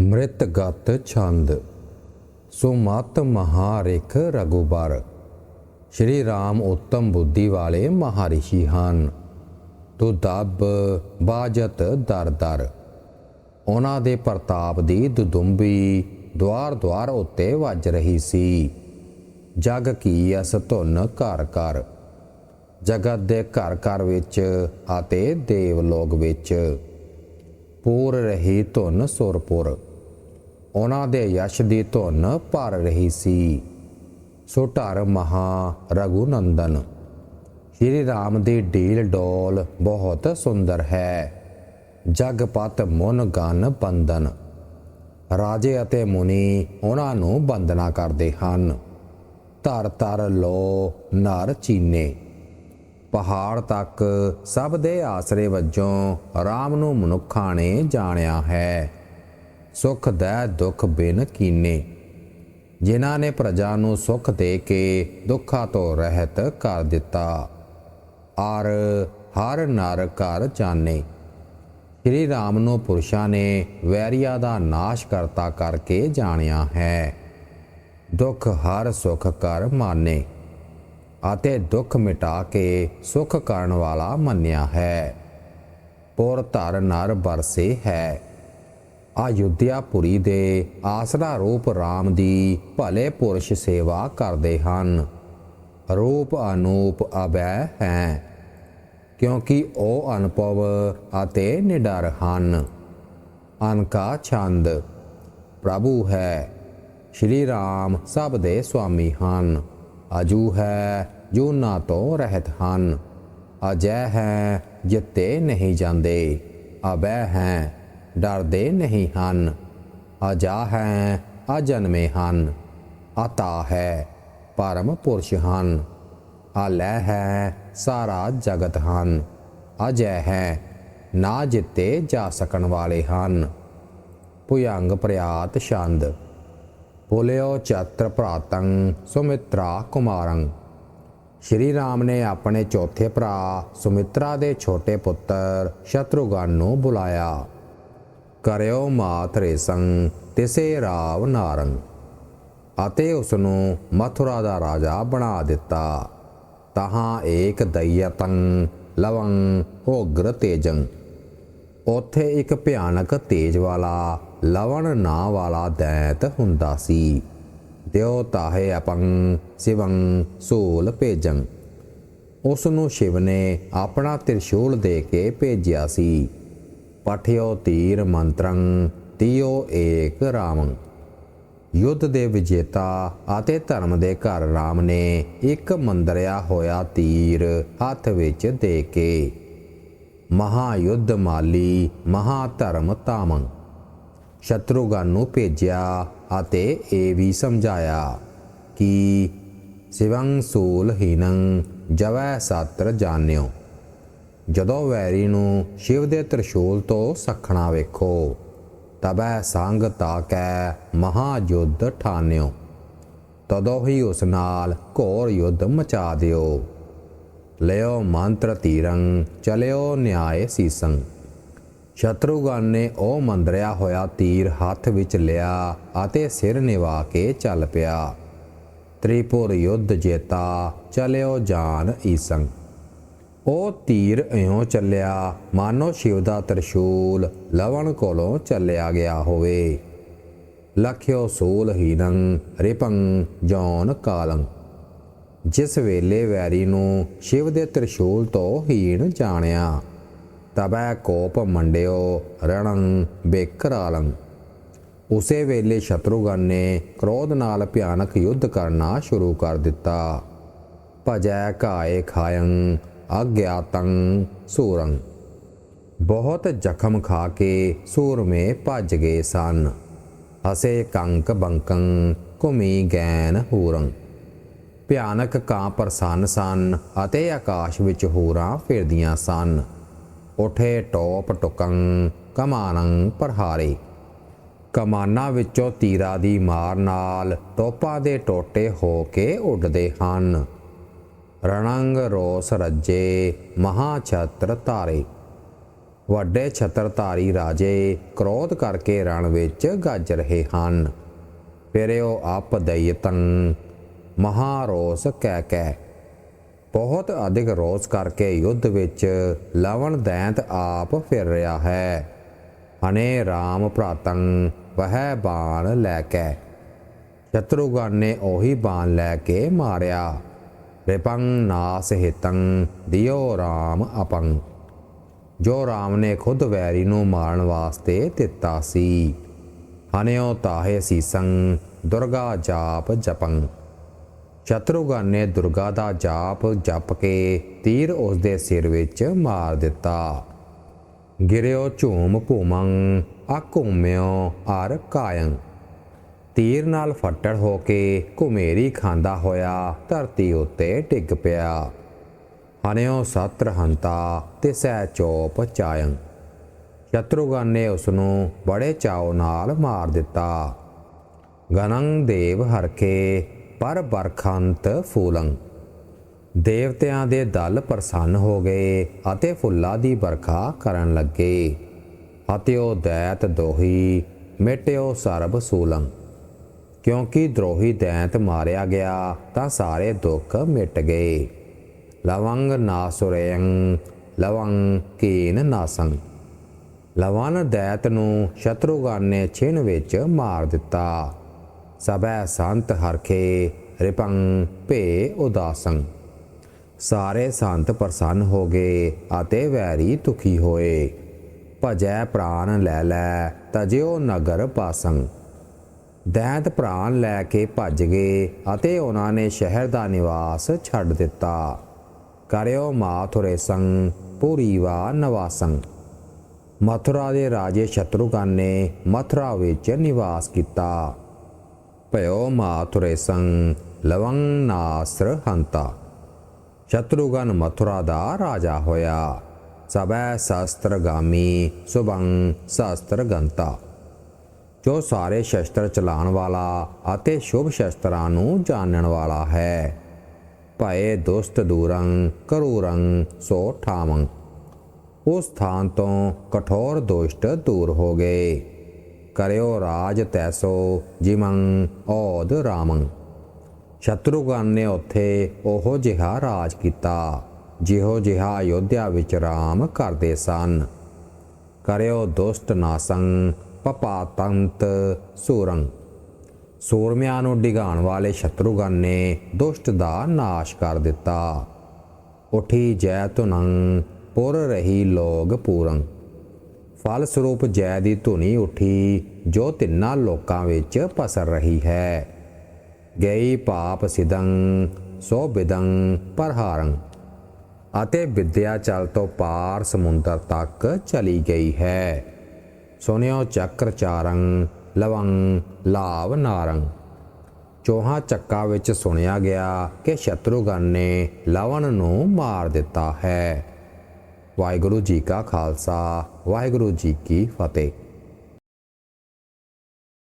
ਮ੍ਰਿਤ ਗਤ ਛੰਦ ਸੁਮਤ ਮਹਾਰਿਖ ਰਗੁਬਰ ਸ਼੍ਰੀ ਰਾਮ ਉੱਤਮ ਬੁੱਧੀ ਵਾਲੇ ਮਹਾਰਿਸ਼ੀ ਹਨ, ਤੋ ਦਬ ਬਾਜਤ ਦਰ ਦਰ। ਉਹਨਾਂ ਦੇ ਪ੍ਰਤਾਪ ਦੀ ਦੁਦੁੰਬੀ ਦਵਾਰ ਦਵਾਰ ਉੱਤੇ ਵੱਜ ਰਹੀ ਸੀ। ਜਗ ਕੀ ਅਸ ਧੁਨ ਘਰ ਘਰ, ਜਗਤ ਦੇ ਘਰ ਘਰ ਵਿੱਚ ਅਤੇ ਦੇਵ ਲੋਕ ਵਿੱਚ। ਪੂਰ ਰਹੀ ਧੁਨ ਸੁਰਪੁਰ। ਉਹਨਾਂ ਦੇ ਯਸ਼ ਦੀ ਧੁਨ ਭਰ ਰਹੀ ਸੀ। ਸੋ ਢਰ ਮਹਾ ਰਘੁਨੰਦਨ। ਸ਼੍ਰੀ ਰਾਮ ਦੀ ਢੀਲ ਡੋਲ ਬਹੁਤ ਸੁੰਦਰ ਹੈ। ਜਗਪਤ ਮਨ ਗਨ ਬੰਦਨ ਰਾਜੇ ਅਤੇ ਮੁਨੀ ਉਹਨਾਂ ਨੂੰ ਬੰਦਨਾ ਕਰਦੇ ਹਨ। ਧਰ ਧਰ ਲੋ ਨਰ ਚੀਨੇ। ਪਹਾੜ ਤੱਕ ਸਭ ਦੇ ਆਸਰੇ ਵਜੋਂ ਰਾਮ ਨੂੰ ਮਨੁੱਖਾਂ ਨੇ ਜਾਣਿਆ ਹੈ। ਸੁਖ ਦੇ ਦੁੱਖ ਬਿਨ ਕੀਨੇ। ਜਿਨ੍ਹਾਂ ਨੇ ਪ੍ਰਜਾ ਨੂੰ ਸੁਖ ਦੇ ਕੇ ਦੁੱਖਾਂ ਤੋਂ ਰਹਿਤ ਕਰ ਦਿੱਤਾ, ਆਰ ਹਰ ਨਰ ਘਰ ਜਾਣੇ ਸ੍ਰੀ ਰਾਮ ਨੂੰ ਪੁਰਸ਼ਾਂ ਨੇ ਵੈਰੀਆਂ ਦਾ ਨਾਸ਼ ਕਰਤਾ ਕਰਕੇ ਜਾਣਿਆ ਹੈ। ਦੁੱਖ ਹਰ ਸੁਖ ਕਰ ਮਾਨੇ, ਅਤੇ ਦੁੱਖ ਮਿਟਾ ਕੇ ਸੁਖ ਕਰਨ ਵਾਲਾ ਮੰਨਿਆ ਹੈ। ਪੁਰ ਧਰ ਨਰ ਬਰਸੇ ਹੈ। ਅਯੁੱਧਿਆਪੁਰੀ ਦੇ ਆਸਰਾ ਰੂਪ RAM ਦੀ ਭਲੇ ਪੁਰਸ਼ ਸੇਵਾ ਕਰਦੇ ਹਨ। ਰੂਪ ਅਨੂਪ ਅਬੈ ਹੈ, ਕਿਉਂਕਿ ਉਹ ਅਨੁਭਵ ਅਤੇ ਨਿਡਰ ਹਨ। ਅਨਕਾ ਛੰਦ, ਪ੍ਰਭੂ ਹੈ, ਸ਼੍ਰੀ ਰਾਮ ਸਭ ਦੇ ਸੁਆਮੀ ਹਨ। ਅਜੂ ਹੈ, ਜੋ ਨਾ ਤੋਂ ਰਹਿਤ ਹਨ। ਅਜੈ ਹੈ, ਜਿੱਤੇ ਨਹੀਂ ਜਾਂਦੇ। ਅਬੈ ਹੈ ਡਰਦੇ ਨਹੀਂ ਹਨ। ਅਜਾ ਹੈ, ਅਜਨਮੇ ਹਨ। ਆਤਾ ਹੈ, ਪਰਮ ਪੁਰਸ਼ ਹਨ। ਆਲੈ ਹੈ, ਸਾਰਾ ਜਗਤ ਹਨ। ਅਜੈ ਹੈ, ਨਾ ਜਿੱਤੇ ਜਾ ਸਕਣ ਵਾਲੇ ਹਨ। ਭੁਯੰਗ ਪ੍ਰਿਆਤ ਛੰਦ। ਬੋਲਿਓ ਚਤਰ ਭਰਾਤੰ, ਸੁਮਿਤਰਾ ਕੁਮਾਰੰ। ਸ਼੍ਰੀ ਰਾਮ ਨੇ ਆਪਣੇ ਚੌਥੇ ਭਰਾ ਸੁਮਿਤਰਾ ਦੇ ਛੋਟੇ ਪੁੱਤਰ ਸ਼ਤਰੁਘਨ ਨੂੰ ਬੁਲਾਇਆ। ਕਰਿਓ ਮਾਤ ਰੇਸੰ, ਤਿਸੇ ਰਾਵ ਨਾਰੰਗ ਅਤੇ ਉਸ ਨੂੰ ਮਥੁਰਾ ਦਾ ਰਾਜਾ ਬਣਾ ਦਿੱਤਾ। ਤਹਾਂ ਏਕ ਦਇਯਤੰ ਲਵੰ ਉਗਰ ਤੇਜੰ। ਉੱਥੇ ਇੱਕ ਭਿਆਨਕ ਤੇਜ ਵਾਲਾ, ਲਵਣ ਨਾਂ ਵਾਲਾ ਦੈਤ ਹੁੰਦਾ ਸੀ। ਦਿਓ ਤਾਹੇ ਅਪੰ ਸਿਵੰ ਸੂਲ ਭੇਜੰ। ਉਸ ਨੂੰ ਸ਼ਿਵ ਨੇ ਆਪਣਾ ਤ੍ਰਿਸ਼ੂਲ ਦੇ ਕੇ ਭੇਜਿਆ ਸੀ। ਪਠਿਓ ਤੀਰ ਮੰਤਰੰ, ਤਿਓ ਏਕ ਰਾਮੰ। ਯੁੱਧ ਦੇ ਵਿਜੇਤਾ ਅਤੇ ਧਰਮ ਦੇ ਘਰ ਰਾਮ ਨੇ ਇੱਕ ਮੰਦਰਿਆ ਹੋਇਆ ਤੀਰ ਹੱਥ ਵਿੱਚ ਦੇ ਕੇ ਮਹਾਯੁੱਧ ਮਾਲੀ ਮਹਾ ਧਰਮ ਤਾਮੰ ਸ਼ਤਰੂਗਨ ਨੂੰ ਭੇਜਿਆ ਅਤੇ ਇਹ ਵੀ ਸਮਝਾਇਆ ਕਿ ਸਿਵੰ ਸੂਲ ਹੀਨੰ ਜਵੈ ਸਾਤਰ ਜਾਣਿਓ। ਜਦੋਂ ਵੈਰੀ ਨੂੰ ਸ਼ਿਵ ਦੇ ਤ੍ਰਿਸ਼ੂਲ ਤੋਂ ਸਖਣਾ ਵੇਖੋ, ਤਬੈ ਸੰਗ ਤਾਕੈ ਮਹਾਯੁੱਧ ਠਾਨਿਓ। ਤਦੋਂ ਹੀ ਉਸ ਨਾਲ ਘੋਰ ਯੁੱਧ ਮਚਾ ਦਿਓ। ਲਿਓ ਮੰਤਰ ਤੀਰੰ, ਚਲਿਓ ਨਿਆਏ ਸੀਸੰ। ਸ਼ਤਰੂਗਨ ਨੇ ਉਹ ਮੰਦਰਿਆ ਹੋਇਆ ਤੀਰ ਹੱਥ ਵਿੱਚ ਲਿਆ ਅਤੇ ਸਿਰ ਨਿਵਾ ਕੇ ਚੱਲ ਪਿਆ। ਤ੍ਰਿਪੁਰ ਯੁੱਧ ਜੇਤਾ, ਚਲਿਓ ਜਾਨ ਈਸੰ। ਉਹ ਤੀਰ ਇਉਂ ਚੱਲਿਆ, ਮਾਨੋ ਸ਼ਿਵ ਦਾ ਤ੍ਰਿਸ਼ੂਲ ਲਵਣ ਕੋਲੋਂ ਚੱਲਿਆ ਗਿਆ ਹੋਵੇ। ਲਖਿਓ ਸੂਲ ਹੀਨੰ ਰਿਪੰ ਜੌਨ ਕਾਲੰ। ਜਿਸ ਵੇਲੇ ਵੈਰੀ ਨੂੰ ਸ਼ਿਵ ਦੇ ਤ੍ਰਿਸ਼ੂਲ ਤੋਂ ਹੀਣ ਜਾਣਿਆ, ਤਬੈ ਕੋਪ ਮੰਡਿਓ ਰਣੰ ਬੇਕਰਾਲੰ। ਉਸੇ ਵੇਲੇ ਸ਼ਤਰੂਗਨ ਨੇ ਕ੍ਰੋਧ ਨਾਲ ਭਿਆਨਕ ਯੁੱਧ ਕਰਨਾ ਸ਼ੁਰੂ ਕਰ ਦਿੱਤਾ। ਭਜੈ ਘਾਏ ਖਾਇੰ ਅਗਿਆਤੰ ਸੂਰੰ। ਬਹੁਤ ਜ਼ਖਮ ਖਾ ਕੇ ਸੂਰਮੇ ਭੱਜ ਗਏ ਸਨ। ਹਸੇ ਕੰਕ ਬੰਕੰ ਕੁਮੀ ਗੈਨ ਹੂਰੰ। ਭਿਆਨਕ ਕਾਂ ਪ੍ਰਸੰਨ ਸਨ ਅਤੇ ਆਕਾਸ਼ ਵਿੱਚ ਹੂਰਾਂ ਫਿਰਦੀਆਂ ਸਨ। ਉਠੇ ਟੋਪ ਟੁਕੰ ਕਮਾਨੰ ਪ੍ਰਹਾਰੇ। ਕਮਾਨਾਂ ਵਿੱਚੋਂ ਤੀਰਾ ਦੀ ਮਾਰ ਨਾਲ ਟੋਪਾਂ ਦੇ ਟੋਟੇ ਹੋ ਕੇ ਉੱਡਦੇ ਹਨ। ਰਣੰਗ ਰੋਸ ਰੱਜੇ ਮਹਾ ਛਤਰ ਧਾਰੇ। ਵੱਡੇ ਛਤਰਧਾਰੀ ਰਾਜੇ ਕ੍ਰੋਧ ਕਰਕੇ ਰਣ ਵਿੱਚ ਗੱਜ ਰਹੇ ਹਨ। ਫਿਰ ਉਹ ਆਪ ਦਇਤੰ ਮਹਾਰੋਸ ਕਹਿ ਕਹਿ। ਬਹੁਤ ਅਧਿਕ ਰੋਸ ਕਰਕੇ ਯੁੱਧ ਵਿੱਚ ਲਵਣ ਦੈਂਤ ਆਪ ਫਿਰ ਰਿਹਾ ਹੈ। ਹਨੇ RAM ਭਰਾਤੰ ਵਹਿ ਬਾਣ ਲੈ ਕੇ। ਸ਼ਤਰੂਗਨ ਨੇ ਉਹੀ ਬਾਣ ਲੈ ਕੇ ਮਾਰਿਆ। ਰਿਪੰ ਨਾਸ ਹਿਤੰ ਦਿਓ RAM ਅਪੰਗ। ਜੋ RAM ਨੇ ਖੁਦ ਵੈਰੀ ਨੂੰ ਮਾਰਨ ਵਾਸਤੇ ਦਿੱਤਾ ਸੀ, ਹਨਿਓ ਤਾਹੇ ਸੀਸੰ, ਦੁਰਗਾ ਜਾਪ ਜਪੰ। ਸ਼ਤਰੂਗਨ ਨੇ ਦੁਰਗਾ ਦਾ ਜਾਪ ਜਪ ਕੇ ਤੀਰ ਉਸ ਦੇ ਸਿਰ ਵਿੱਚ ਮਾਰ ਦਿੱਤਾ। ਗਿਰਿਓ ਝੂਮ ਭੂਮੰ ਆਕੁਮਿਓ ਆਰ ਕਾਇੰ ਤੀਰ ਨਾਲ ਫੱਟੜ ਹੋ ਕੇ ਘੁਮੇਰੀ ਖਾਂਦਾ ਹੋਇਆ ਧਰਤੀ ਉੱਤੇ ਡਿੱਗ ਪਿਆ। ਹਨਿਓ ਸਤਰ ਹੰਤਾ ਤੇ ਸਹਿ ਚੋਪ ਚਾਇੰ ਸ਼ਤਰੂਗਨ ਨੇ ਉਸ ਨੂੰ ਬੜੇ ਚਾਉ ਨਾਲ ਮਾਰ ਦਿੱਤਾ। ਗਨੰ ਦੇਵ ਹਰਕੇ ਪਰ ਬਰਖੰਤ ਫੂਲੰ। ਦੇਵਤਿਆਂ ਦੇ ਦਲ ਪ੍ਰਸੰਨ ਹੋ ਗਏ ਅਤੇ ਫੁੱਲਾਂ ਦੀ ਵਰਖਾ ਕਰਨ ਲੱਗੇ। ਹਤਿਓ ਦੈਤ ਦੋਹੀ, ਮਿਟਿਓ ਸਰਬ ਸੂਲੰ। ਕਿਉਂਕਿ ਦਰੋਹੀ ਦੈਂਤ ਮਾਰਿਆ ਗਿਆ ਤਾਂ ਸਾਰੇ ਦੁੱਖ ਮਿਟ ਗਏ। ਲਵੰਗ ਨਾਸੁਰਯੰ ਲਵੰਗ ਕੀਨ ਨਾਸੰ। ਲਵਨ ਦੈਤ ਨੂੰ ਸ਼ਤਰੂਗਨ ਨੇ ਛਿਣ ਵਿੱਚ ਮਾਰ ਦਿੱਤਾ। ਸਭੈ ਸੰਤ ਹਰਖੇ ਰਿਪੰ ਭੇ ਉਦਾਸੰ। ਸਾਰੇ ਸੰਤ ਪ੍ਰਸੰਨ ਹੋ ਗਏ ਅਤੇ ਵੈਰੀ ਦੁਖੀ ਹੋਏ। ਭਜੈ ਪ੍ਰਾਨ ਲੈ ਲੈ ਤਜਿਓ ਨਗਰ ਪਾਸੰ। ਦੈਂਤ ਪ੍ਰਾਨ ਲੈ ਕੇ ਭੱਜ ਗਏ ਅਤੇ ਉਹਨਾਂ ਨੇ ਸ਼ਹਿਰ ਦਾ ਨਿਵਾਸ ਛੱਡ ਦਿੱਤਾ। ਕਰਿਓ ਮਾਥੁਰੇ ਸੰਗ ਪੂਰੀਵਾ ਨਵਾਸੰ। ਮਥੁਰਾ ਦੇ ਰਾਜੇ ਸ਼ਤਰੂਗਨ ਨੇ ਮਥੁਰਾ ਵਿੱਚ ਨਿਵਾਸ ਕੀਤਾ। ਭਇਓ ਮਾਥੁਰੇ ਸੰਗ ਲਵੰਗ ਨਾਸਰ ਹੰਤਾ। ਸ਼ਤਰੂਗਨ ਮਥੁਰਾ ਦਾ ਰਾਜਾ ਹੋਇਆ। ਸਭੈ ਸ਼ਸਤਰਗਾਮੀ ਸੁਭੰ ਸ਼ਸਤਰਗੰਤਾ। ਜੋ ਸਾਰੇ ਸ਼ਸਤਰ ਚਲਾਉਣ ਵਾਲਾ ਅਤੇ ਸ਼ੁਭ ਸ਼ਸਤਰਾਂ ਨੂੰ ਜਾਣਨ ਵਾਲਾ ਹੈ। ਭਏ ਦੁਸਤ ਦੂਰੰ, ਕਰੂਰੰ, ਸੋ ਠਾਵੰ। ਉਸ ਥਾਨ ਤੋਂ ਕਠੋਰ ਦੁਸ਼ਟ ਦੂਰ ਹੋ ਗਏ। ਕਰਿਓ ਰਾਜ ਤੈਸੋ, ਜਿਮੰ ਔਦ ਰਾਮੰ। ਸ਼ਤਰੂਗਨ ਨੇ ਉੱਥੇ ਉਹੋ ਜਿਹਾ ਰਾਜ ਕੀਤਾ, ਜਿਹੋ ਜਿਹਾ ਅਯੋਧਿਆ ਵਿੱਚ ਰਾਮ ਕਰਦੇ ਸਨ। ਕਰਿਓ ਦੁਸ਼ਟ ਨਾਸੰ ਪਪਾਤੰਤ ਸੂਰੰ। ਸੂਰਮਿਆਂ ਨੂੰ ਡਿਗਾਉਣ ਵਾਲੇ ਸ਼ਤਰੂਗਨ ਨੇ ਦੁਸ਼ਟ ਦਾ ਨਾਸ਼ ਕਰ ਦਿੱਤਾ। ਉਠੀ ਜੈ ਤੁਨੰ ਪੁਰ ਰਹੀ ਲੋਗ ਪੂਰੰ। ਫਲ ਸਰੂਪ ਜੈ ਦੀ ਧੁਨੀ ਉੱਠੀ, ਜੋ ਤਿੰਨਾਂ ਲੋਕਾਂ ਵਿੱਚ ਪਸਰ ਰਹੀ ਹੈ। ਗਈ ਪਾਪ ਸਿਦੰ ਸੋ ਬਿਦੰ ਪਰਹਾਰੰ। ਅਤੇ ਵਿਦਿਆ ਚਲ ਤੋਂ ਪਾਰ ਸਮੁੰਦਰ ਤੱਕ ਚਲੀ ਗਈ ਹੈ। ਸੁਨਿਓ ਚੱਕਰ ਚਾਰੰ, ਲਵੰ, ਲਾਵ ਨਾਰੰ। ਚੋਹਾਂ ਚੱਕਾ ਵਿੱਚ ਸੁਣਿਆ ਗਿਆ ਕਿ ਸ਼ਤਰੂਗਨ ਨੇ ਲਵਣ ਨੂੰ ਮਾਰ ਦਿੱਤਾ ਹੈ। ਵਾਹਿਗੁਰੂ ਜੀ ਕਾ ਖਾਲਸਾ, ਵਾਹਿਗੁਰੂ ਜੀ ਕੀ ਫਤਿਹ।